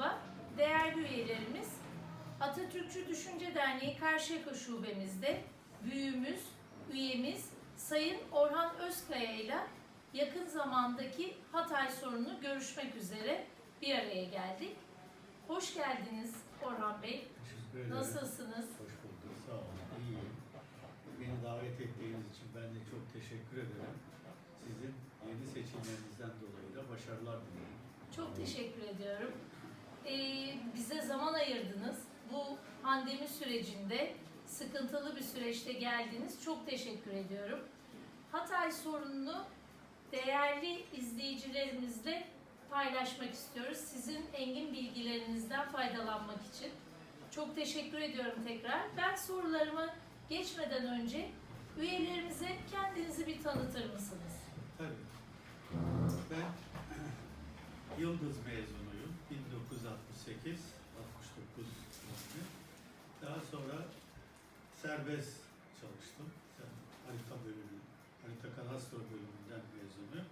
Merhaba, değerli üyelerimiz. Atatürkçü Düşünce Derneği Karşıyaka Şubemizde büyüğümüz, üyemiz Sayın Orhan Özkaya ile yakın zamandaki Hatay sorununu görüşmek üzere bir araya geldik. Hoş geldiniz Orhan Bey. Nasılsınız? Hoş bulduk. Sağ olun. İyiyim. Beni davet ettiğiniz için ben de çok teşekkür ederim. Sizin yeni seçimlerinizden dolayı da başarılar diliyorum. Çok teşekkür ediyorum. Ee, bize zaman ayırdınız. Bu pandemi sürecinde sıkıntılı bir süreçte geldiniz. Çok teşekkür ediyorum. Hatay sorununu değerli izleyicilerimizle paylaşmak istiyoruz. Sizin engin bilgilerinizden faydalanmak için. Çok teşekkür ediyorum tekrar. Ben sorularıma geçmeden önce üyelerimize kendinizi bir tanıtır mısınız? Tabii. Ben Yıldız mezunuyum. 1968, 69 doğumlu. Daha sonra serbest çalıştım. Harita bölümü, harita kadastro bölümünden mezunuyum.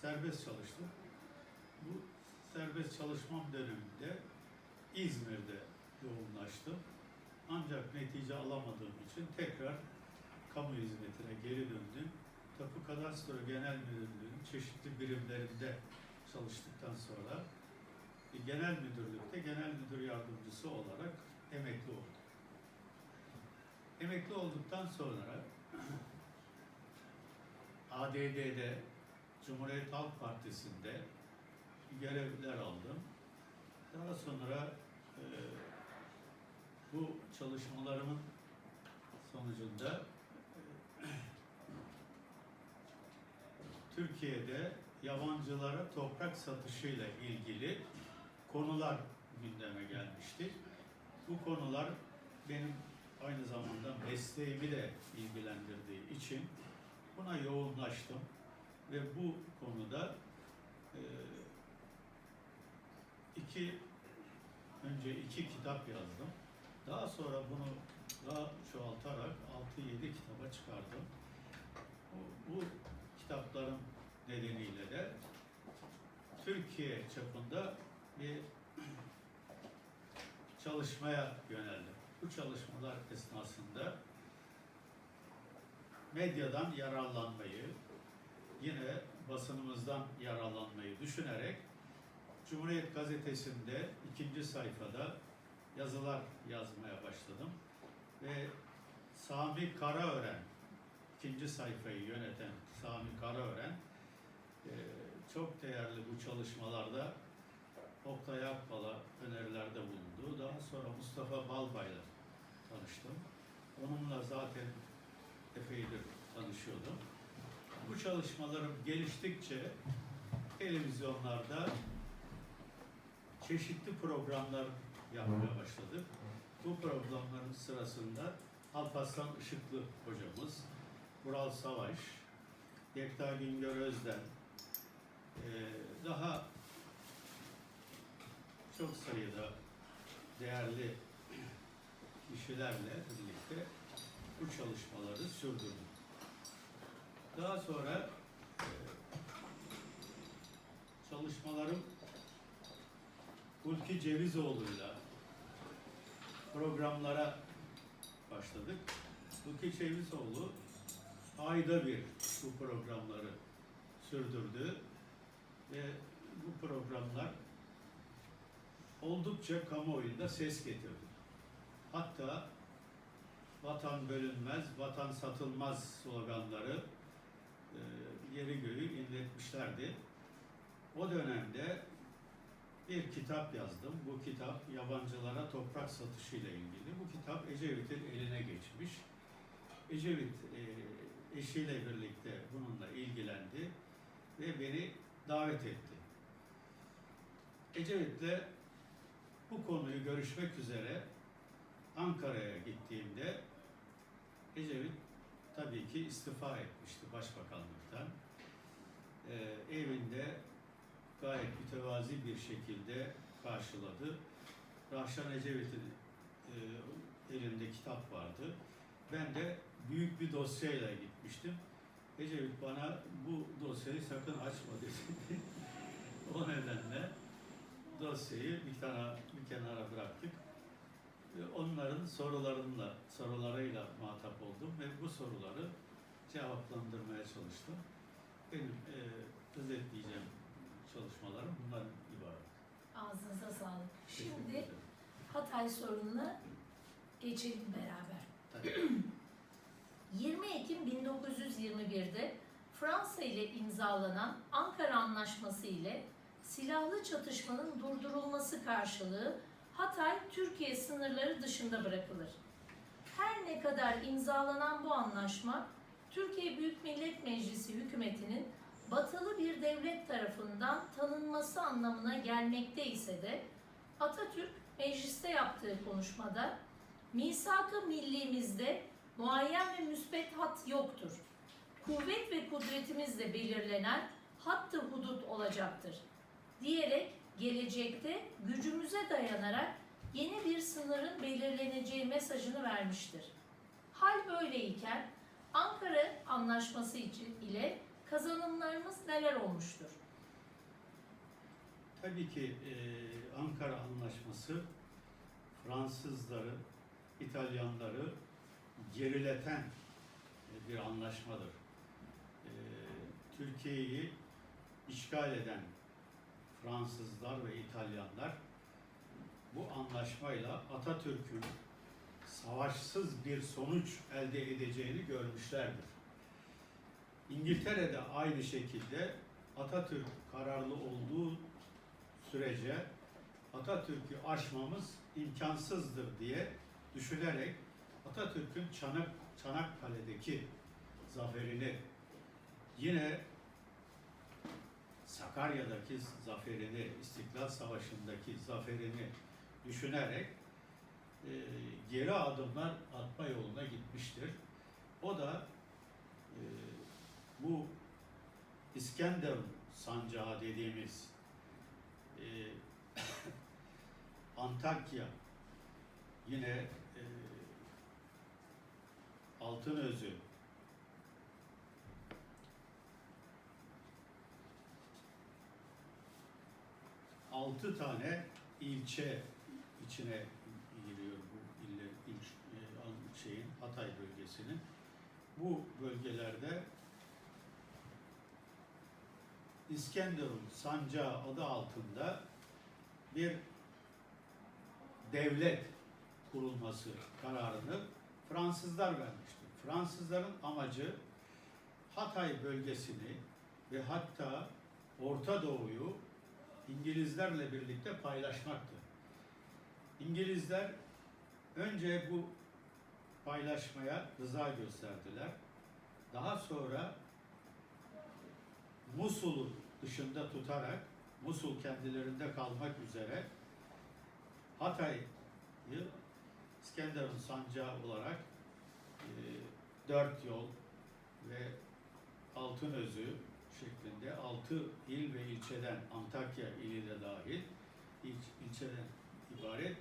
Serbest çalıştım. Bu serbest çalışmam döneminde İzmir'de yoğunlaştım. Ancak netice alamadığım için tekrar kamu hizmetine geri döndüm. Tapu Kadastro Genel Müdürlüğü'nün çeşitli birimlerinde çalıştıktan sonra genel müdürlükte genel müdür yardımcısı olarak emekli oldum. Emekli olduktan sonra ADD'de Cumhuriyet Halk Partisi'nde görevler aldım. Daha sonra e, bu çalışmalarımın sonucunda e, Türkiye'de yabancılara toprak satışıyla ilgili konular gündeme gelmiştir. Bu konular benim aynı zamanda mesleğimi de ilgilendirdiği için buna yoğunlaştım ve bu konuda e, iki önce iki kitap yazdım. Daha sonra bunu daha çoğaltarak 6-7 kitaba çıkardım. Bu, kitapların nedeniyle de Türkiye çapında bir çalışmaya yöneldim. Bu çalışmalar esnasında medyadan yararlanmayı, yine basınımızdan yararlanmayı düşünerek Cumhuriyet Gazetesi'nde ikinci sayfada yazılar yazmaya başladım. Ve Sami Karaören, ikinci sayfayı yöneten Sami Karaören, e, çok değerli bu çalışmalarda Oktay Akbal'a önerilerde bulundu. Daha sonra Mustafa Balbay'la tanıştım. Onunla zaten epeydir tanışıyordum. Bu çalışmalarım geliştikçe televizyonlarda çeşitli programlar yapmaya başladık. Bu programların sırasında Alparslan Işıklı hocamız, Vural Savaş, Yekta Güngör Özden, daha çok sayıda değerli kişilerle birlikte bu çalışmaları sürdürdük. Daha sonra eee, çalışmalarım Hulki Cevizoğlu'yla programlara başladık. Hulki Cevizoğlu ayda bir bu programları sürdürdü ve bu programlar oldukça kamuoyunda ses getirdi. Hatta vatan bölünmez, vatan satılmaz sloganları e, yeri göğü inletmişlerdi. O dönemde bir kitap yazdım. Bu kitap yabancılara toprak satışıyla ilgili. Bu kitap Ecevit'in eline geçmiş. Ecevit e, eşiyle birlikte bununla ilgilendi ve beni davet etti. Ecevit'le bu konuyu görüşmek üzere Ankara'ya gittiğimde Ecevit tabii ki istifa etmişti başbakanlıktan. Ee, evinde gayet mütevazi bir şekilde karşıladı. Rahşan Ecevit'in e, elinde kitap vardı. Ben de büyük bir dosyayla gitmiştim. Ecevit bana bu dosyayı sakın açma dedi. o nedenle dosyayı bir kenara, bir kenara bıraktık. Onların sorularıyla, sorularıyla muhatap oldum ve bu soruları cevaplandırmaya çalıştım. Benim e, özetleyeceğim çalışmalarım bundan ibaret. Ağzınıza sağlık. Şimdi. Hatay sorununa geçelim beraber. Tabii. 20 Ekim 1921'de Fransa ile imzalanan Ankara Anlaşması ile silahlı çatışmanın durdurulması karşılığı Hatay Türkiye sınırları dışında bırakılır. Her ne kadar imzalanan bu anlaşma Türkiye Büyük Millet Meclisi hükümetinin batılı bir devlet tarafından tanınması anlamına gelmekte ise de Atatürk mecliste yaptığı konuşmada misak-ı millimizde muayyen ve müsbet hat yoktur. Kuvvet ve kudretimizle belirlenen hattı hudut olacaktır. Diyerek gelecekte gücümüze dayanarak yeni bir sınırın belirleneceği mesajını vermiştir. Hal böyleyken Ankara Anlaşması için ile kazanımlarımız neler olmuştur? Tabii ki e, Ankara Anlaşması Fransızları, İtalyanları gerileten e, bir anlaşmadır. E, Türkiye'yi işgal eden Fransızlar ve İtalyanlar bu anlaşmayla Atatürk'ün savaşsız bir sonuç elde edeceğini görmüşlerdir. İngiltere de aynı şekilde Atatürk kararlı olduğu sürece Atatürk'ü aşmamız imkansızdır diye düşünerek Atatürk'ün Çanak, Çanakkale'deki zaferini yine Sakarya'daki zaferini, İstiklal Savaşı'ndaki zaferini düşünerek e, geri adımlar atma yoluna gitmiştir. O da e, bu İskenderun sancağı dediğimiz e, Antakya yine e, Altınözü altı tane ilçe içine giriyor bu ille, il, e, şeyin Hatay bölgesinin. Bu bölgelerde İskenderun sancağı adı altında bir devlet kurulması kararını Fransızlar vermiştir. Fransızların amacı Hatay bölgesini ve hatta Orta Doğu'yu İngilizlerle birlikte paylaşmaktı. İngilizler önce bu paylaşmaya rıza gösterdiler. Daha sonra Musul'u dışında tutarak Musul kendilerinde kalmak üzere Hatay'ı İskenderun sancağı olarak e, dört yol ve Altınözü şeklinde altı il ve ilçeden Antakya ili de dahil il, ilçeden ibaret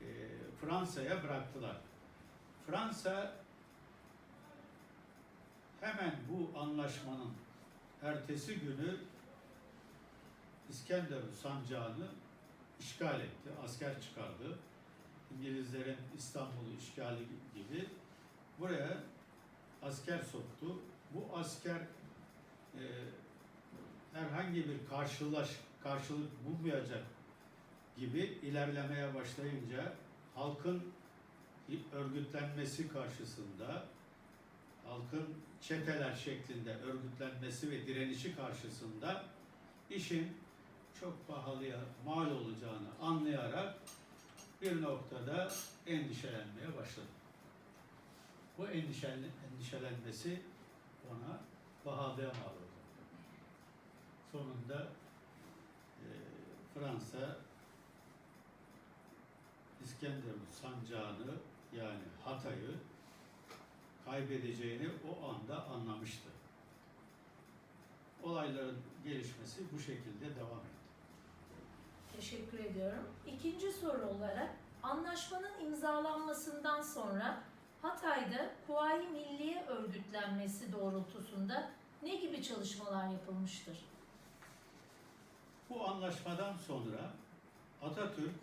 e, Fransa'ya bıraktılar. Fransa hemen bu anlaşmanın ertesi günü İskenderun sancağını işgal etti, asker çıkardı. İngilizlerin İstanbul'u işgali gibi buraya asker soktu. Bu asker e, herhangi bir karşılaş karşılık bulmayacak gibi ilerlemeye başlayınca halkın örgütlenmesi karşısında halkın çeteler şeklinde örgütlenmesi ve direnişi karşısında işin çok pahalıya mal olacağını anlayarak bir noktada endişelenmeye başladı. Bu endişelen, endişelenmesi ona pahalıya mal oldu. Sonunda e, Fransa İskenderun sancağını yani Hatay'ı kaybedeceğini o anda anlamıştı. Olayların gelişmesi bu şekilde devam etti. Teşekkür ediyorum. İkinci soru olarak anlaşmanın imzalanmasından sonra Hatay'da Kuvayi Milliye örgütlenmesi doğrultusunda ne gibi çalışmalar yapılmıştır? Bu anlaşmadan sonra Atatürk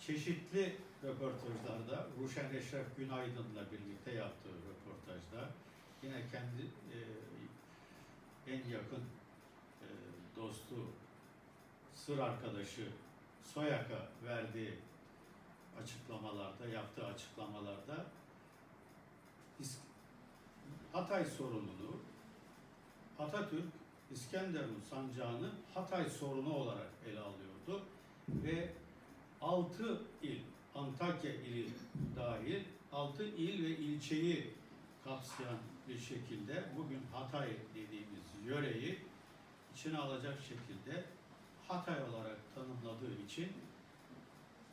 çeşitli röportajlarda Ruşen Eşref Günaydın'la birlikte yaptığı röportajda yine kendi e, en yakın e, dostu, sır arkadaşı Soyak'a verdiği açıklamalarda, yaptığı açıklamalarda Hatay sorununu Atatürk İskenderun sancağını Hatay sorunu olarak ele alıyordu ve 6 il, Antakya ili dahil 6 il ve ilçeyi kapsayan bir şekilde bugün Hatay dediğimiz yöreyi içine alacak şekilde Hatay olarak tanımladığı için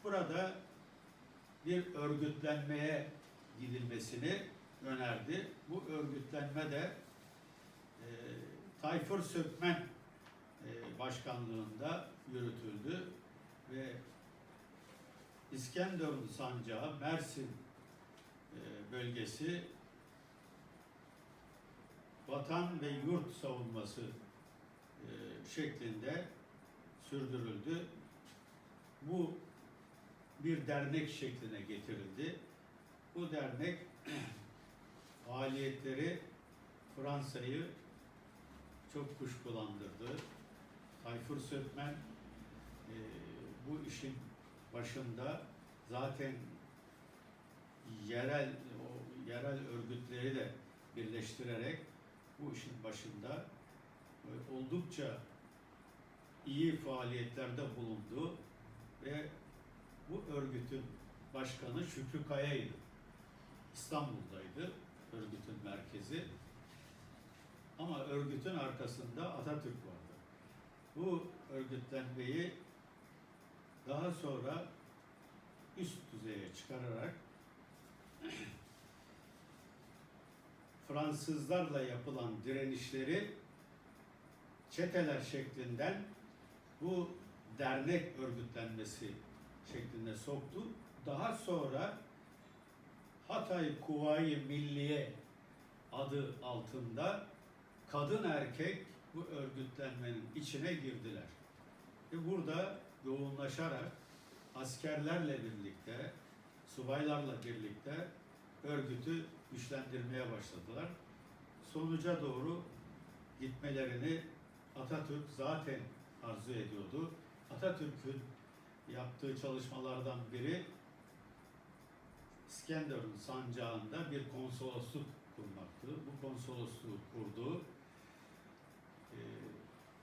burada bir örgütlenmeye gidilmesini önerdi. Bu örgütlenme de e, Tayfur Sökmen e, başkanlığında yürütüldü ve İskenderun Sancağı, Mersin e, bölgesi vatan ve yurt savunması e, şeklinde sürdürüldü. Bu bir dernek şekline getirildi. Bu dernek faaliyetleri Fransa'yı çok kuşkulandırdı. Tayfur Sökmen e, bu işin başında zaten yerel o yerel örgütleri de birleştirerek bu işin başında e, oldukça iyi faaliyetlerde bulundu ve bu örgütün başkanı Şükrü Kaya'ydı. İstanbul'daydı örgütün merkezi. Ama örgütün arkasında Atatürk vardı. Bu örgütlenmeyi daha sonra üst düzeye çıkararak Fransızlarla yapılan direnişleri çeteler şeklinden bu dernek örgütlenmesi şeklinde soktu. Daha sonra Hatay Kuvayi Milliye adı altında kadın erkek bu örgütlenmenin içine girdiler. Ve burada yoğunlaşarak askerlerle birlikte, subaylarla birlikte örgütü güçlendirmeye başladılar. Sonuca doğru gitmelerini Atatürk zaten arzu ediyordu. Atatürk'ün yaptığı çalışmalardan biri İskenderun sancağında bir konsolosluk kurmaktı. Bu konsolosluğu kurdu.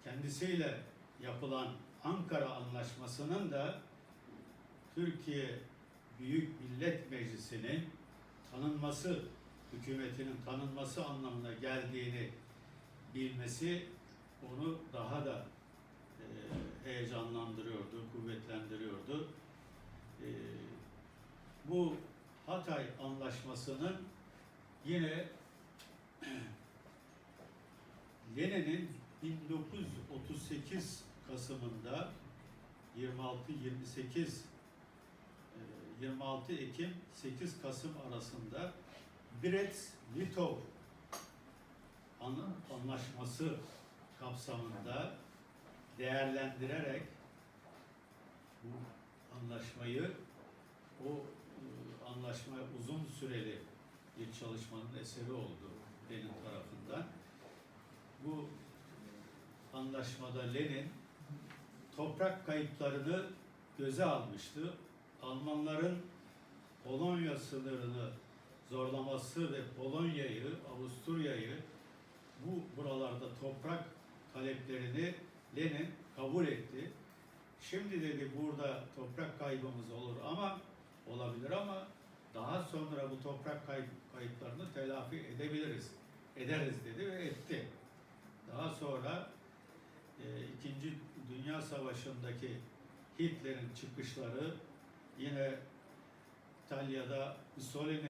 Kendisiyle yapılan Ankara Anlaşması'nın da Türkiye Büyük Millet Meclisi'nin tanınması, hükümetinin tanınması anlamına geldiğini bilmesi onu daha da e, heyecanlandırıyordu, kuvvetlendiriyordu. E, bu Hatay Anlaşması'nın yine Lenin'in 1938 Kasım'ında 26-28 e, 26 Ekim 8 Kasım arasında Brest-Litov An- Anlaşması kapsamında değerlendirerek bu anlaşmayı o e, anlaşma uzun süreli bir çalışmanın eseri oldu Lenin tarafından. Bu anlaşmada Lenin toprak kayıplarını göze almıştı. Almanların Polonya sınırını zorlaması ve Polonya'yı, Avusturya'yı bu buralarda toprak taleplerini Lenin kabul etti. Şimdi dedi burada toprak kaybımız olur ama olabilir ama daha sonra bu toprak kayıp, kayıplarını telafi edebiliriz, ederiz dedi ve etti. Daha sonra İkinci Dünya Savaşı'ndaki Hitler'in çıkışları yine İtalya'da Mussolini